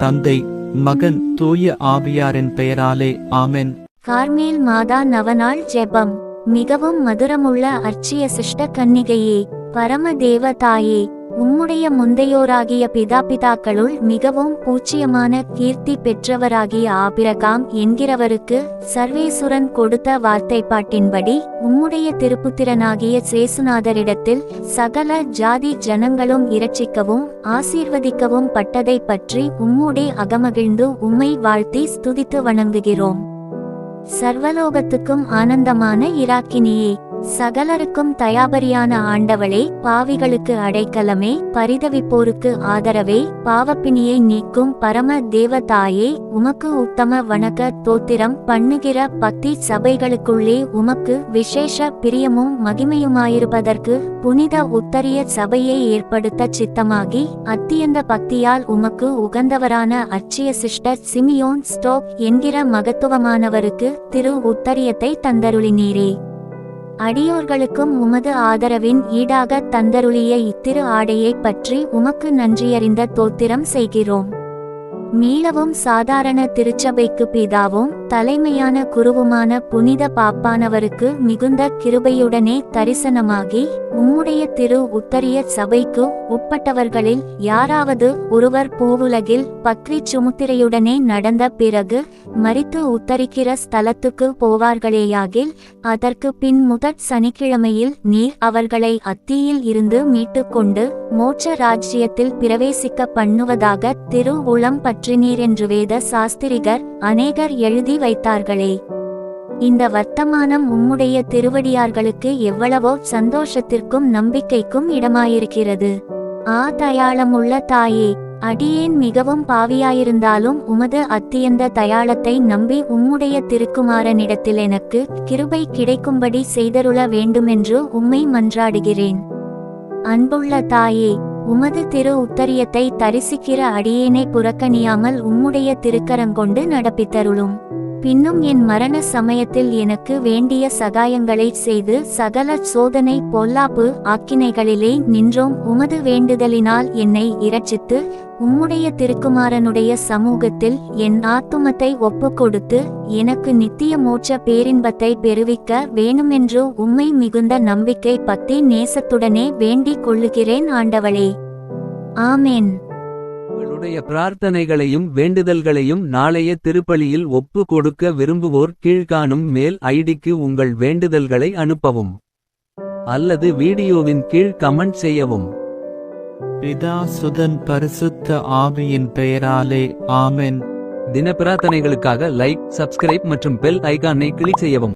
தந்தை மகன் தூய ஆவியாரின் பெயராலே ஆமென். கார்மேல் மாதா நவநாள் ஜெபம். மிகவும் மதுரமுள்ள அர்ச்சிய சிஷ்ட கன்னிகையே பரம தேவ தாயே உம்முடைய முந்தையோராகிய பிதாபிதாக்களுள் மிகவும் பூச்சியமான கீர்த்தி பெற்றவராகிய ஆபிரகாம் என்கிறவருக்கு சர்வேசுரன் கொடுத்த வார்த்தைப்பாட்டின்படி உம்முடைய திருப்புத்திரனாகிய சேசுநாதரிடத்தில் சகல ஜாதி ஜனங்களும் இரட்சிக்கவும் ஆசீர்வதிக்கவும் பட்டதை பற்றி உம்முடைய அகமகிழ்ந்து உம்மை வாழ்த்தி ஸ்துதித்து வணங்குகிறோம். சர்வலோகத்துக்கும் ஆனந்தமான இராக்கினியே. சகலருக்கும் தயாபரியான ஆண்டவளே பாவிகளுக்கு அடைக்கலமே பரிதவிப்போருக்கு ஆதரவே பாவப்பிணியை நீக்கும் பரம தேவதாயே உமக்கு உத்தம வணக்க தோத்திரம் பண்ணுகிற பக்தி சபைகளுக்குள்ளே உமக்கு விசேஷ பிரியமும் மகிமையுமாயிருப்பதற்கு புனித உத்தரிய சபையை ஏற்படுத்த சித்தமாகி அத்தியந்த பக்தியால் உமக்கு உகந்தவரான அச்சிய சிஸ்டர் சிமியோன் ஸ்டோக் என்கிற மகத்துவமானவருக்கு திரு உத்தரியத்தை தந்தருளினீரே. அடியோர்களுக்கும் உமது ஆதரவின் ஈடாக தந்தருளிய இத்திரு ஆடையைப் பற்றி உமக்கு நன்றியறிந்த தோத்திரம் செய்கிறோம். மீளவும் சாதாரண திருச்சபைக்கு பிதாவும் தலைமையான குருவுமான புனித பாப்பானவருக்கு மிகுந்த கிருபையுடனே தரிசனமாகி உம்முடைய திரு உத்தரிய சபைக்கு உட்பட்டவர்களில் யாராவது ஒருவர் பூவுலகில் பக்ரி சுமுத்திரையுடனே நடந்த பிறகு மரித்து உத்தரிக்கிற ஸ்தலத்துக்கு போவார்களேயாகில் அதற்கு பின் முதற் சனிக்கிழமையில் நீர் அவர்களை அத்தியில் இருந்து மீட்டுக்கொண்டு மோட்ச ராஜ்யத்தில் பிரவேசிக்க பண்ணுவதாக திரு உளம் பற்றினீர் என்று வேத சாஸ்திரிகர் அநேகர் எழுதி வைத்தார்களே. இந்த வர்த்தமானம் உம்முடைய திருவடியார்களுக்கு எவ்வளவோ சந்தோஷத்திற்கும் நம்பிக்கைக்கும் இடமாயிருக்கிறது. ஆ தயாளமுள்ள தாயே அடியேன் மிகவும் பாவியாயிருந்தாலும் உமது அத்தியந்த தயாளத்தை நம்பி உம்முடைய திருக்குமாரனிடத்தில் எனக்கு கிருபை கிடைக்கும்படி செய்தருள வேண்டுமென்று உம்மை மன்றாடுகிறேன். அன்புள்ள தாயே உமது திரு உத்தரியத்தை தரிசிக்கிற அடியேனை புறக்கணியாமல் உம்முடைய திருக்கரங்கொண்டு நடப்பித்தருளும். பின்னும் என் மரண சமயத்தில் எனக்கு வேண்டிய சகாயங்களை செய்து சகல சோதனை பொல்லாப்பு ஆக்கினைகளிலே நின்றோம். உமது வேண்டுதலினால் என்னை இரட்சித்து உம்முடைய திருக்குமாரனுடைய சமூகத்தில் என் ஆத்துமத்தை ஒப்புக்கொடுத்து எனக்கு நித்திய மோட்ச பேரின்பத்தை பெருவிக்க வேணுமென்று உம்மை மிகுந்த நம்பிக்கை பக்தி நேசத்துடனே வேண்டிக் கொள்ளுகிறேன் ஆண்டவளே. ஆமேன். உங்களுடைய பிரார்த்தனைகளையும் வேண்டுதல்களையும் நாளைய திருப்பலியில் ஒப்பு கொடுக்க விரும்புவோர் கீழ்காணும் மேல் ஐடிக்கு உங்கள் வேண்டுதல்களை அனுப்பவும். அல்லது வீடியோவின் கீழ் கமெண்ட் செய்யவும். பிதா சுதன் பரிசுத்த ஆவியின் பெயராலே ஆமென். தின பிரார்த்தனைகளுக்காக லைக் சப்ஸ்கிரைப் மற்றும் பெல் ஐகானை கிளிக் செய்யவும்.